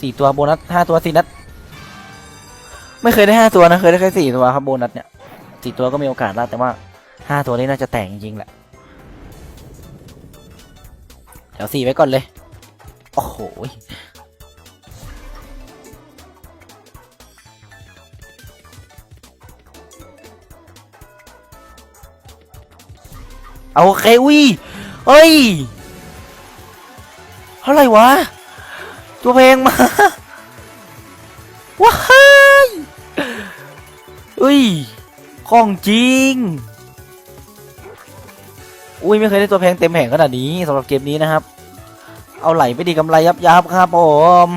สี่ตัวโบนัสห้าตัวสี่นัด ไม่เคยได้ห้าตัวนะเคยได้แค่สี่ตัวครับโบนัสเนี่ยสี่ตัวก็มีโอกาสแล้วแต่ว่าห้าตัวนี้น่าจะแตกจริงๆแหละเดี๋ยวสี่ไว้ก่อนเลย โอ้โหเอาโอเคอุ้ยเฮ้ยเท่าไหร่วะ ตัวเพลงมาว้ายเอ้ยของจริง อุ้ยไม่เคยได้ตัวแพงเต็มแผงขนาดนี้สำหรับเกมนี้นะครับ เอาไหลไปดีกำไรยับยับครับผม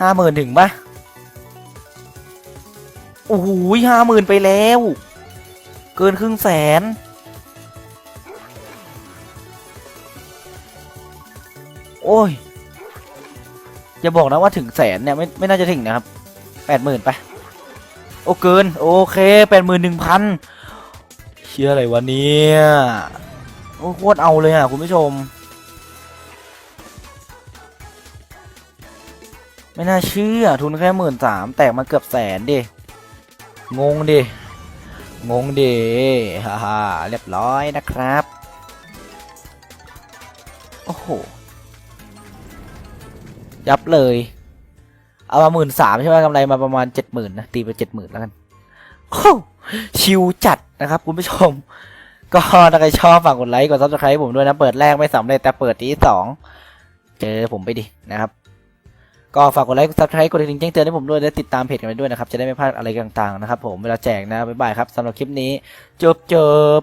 ห้าหมื่นถึงปะโอ้โหห้าหมื่นไปแล้ว เกินครึ่งแสน โอ้ยอย่าบอกนะว่าถึงแสนเนี่ยไม่ไม่น่าจะถึงนะครับแปดหมื่นไปโอ้เกินโอเคแปดหมื่นหนึ่งพันเชื่ออะไรวะเนี่ยโอ้โคตรเอาเลยอะคุณผู้ชม ไม่น่าเชื่อทุนแค่หมื่นสามแตกมาเกือบแสนดิงงดิงงดิฮ่าฮ่าเรียบร้อยนะครับ โอ้โห ยับเลย เอามาหมื่นสามใช่ไหมกำไรมาประมาณเจ็ดหมื่นนะตีไปเจ็ดหมื่นแล้วกันโอ้ชิวจัดนะครับคุณผู้ชม ก็ถ้าใครชอบฝากกดไลค์กดซับสไครต์ผมด้วยนะ เปิดแรกไม่สำเร็จแต่เปิดที่สองเจอผมไปดินะครับ ก็ฝากกดไลค์กดซับสไครต์กดกระดิ่งแจ้งเตือนให้ผมด้วยและติดตามเพจกันไปด้วยนะครับ จะได้ไม่พลาดอะไรต่างๆนะครับ ผมเวลาแจกนะบ๊ายบายครับสำหรับคลิปนี้จบจบ